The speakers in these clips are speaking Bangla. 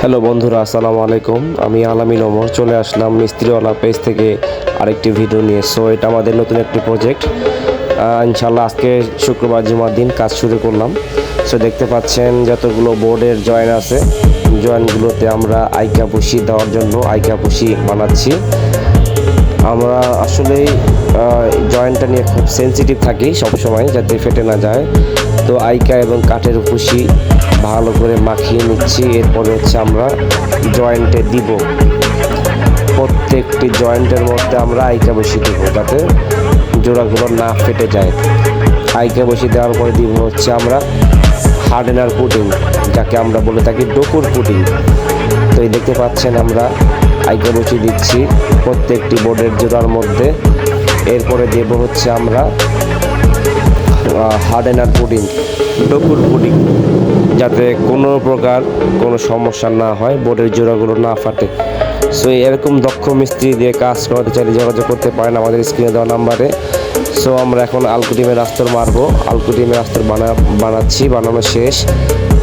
হ্যালো বন্ধুরা, আসসালামু আলাইকুম। আমি আলামিন ওমর, চলে আসলাম মিস্ত্রিওয়ালা পেজ থেকে আরেকটি ভিডিও নিয়ে। সো এটা আমাদের নতুন একটি প্রজেক্ট ইনশাল্লাহ আজকে শুক্রবার জুমার দিন, কাজ শুরু করলাম। সো দেখতে পাচ্ছেন যতগুলো বোর্ডের জয়েন আছে, জয়েনগুলোতে আমরা আইকা পুষি দেওয়ার জন্য আইকা পুষি বানাচ্ছি। আমরা আসলেই জয়েন্টটা নিয়ে খুব সেনসিটিভ থাকি সবসময়, যাতে ফেটে না যায়। তো আইকা এবং কাঠের কুশি ভালো করে মাখিয়ে নিচ্ছি। এরপরে হচ্ছে আমরা জয়েন্টে দিব। প্রত্যেকটি জয়েন্টের মধ্যে আমরা আইকা বসিয়ে দেবো যাতে জোড়াগুলো না ফেটে যায়। আইকা বসিয়ে দেওয়ার পরে দিব হচ্ছে আমরা হার্ডেনার পুডিং যাকে আমরা বলে থাকি ডকুর পুডিং তো এই দেখতে পাচ্ছেন আমরা আইকা বসিয়ে দিচ্ছি প্রত্যেকটি বোর্ডের জোড়ার মধ্যে। এরপরে দেব হচ্ছে আমরা হার্ডেনার পুডিং ডকুর পুডিং যাতে কোনো প্রকার কোনো সমস্যা না হয়, বোর্ডের জোড়াগুলো না ফাটে। সো এরকম দক্ষ মিস্ত্রি দিয়ে কাজ করাতে চাইলে যোগাযোগ করতে পারেন আমাদের স্ক্রিনে দেওয়া নাম্বারে। সো আমরা এখন আলকুটিমের আস্তর মারবো। আলকুটিমের আস্তর বানা, বানাচ্ছি, বানানো শেষ।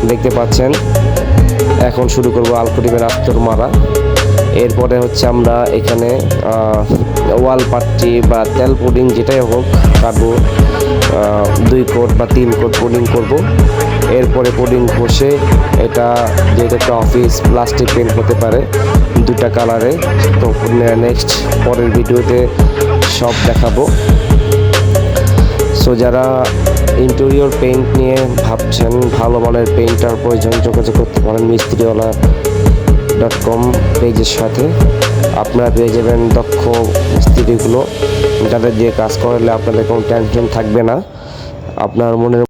দেখতে পাচ্ছেন, এখন শুরু করব আলকুটিমের আস্তর মারা। এরপরে হচ্ছে আমরা এখানে ওয়াল পাট্টি বা তেল পুডিং যেটাই হোক কাটবো দুই কোট বা তিন কোট পুডিং করব। এরপরে পুডিং বসে এটা যেহেতু একটা অফিস, প্লাস্টিক পেন্ট হতে পারে দুটা কালারে। তো নেক্সট পরের ভিডিওতে সব দেখাবো। সো যারা ইন্টেরিয়র পেইন্ট নিয়ে ভাবছেন, ভালো মানের পেইন্টার প্রয়োজন যোগাযোগ করতে পারেন, মিস্ত্রিওয়ালা ডট কম পেজের সাথে আপনারা পেয়ে যাবেন দক্ষ মিস্ত্রিগুলো যাদের দিয়ে কাজ করলে আপনাদের কোনো টেনশন থাকবে না। আপনার মনের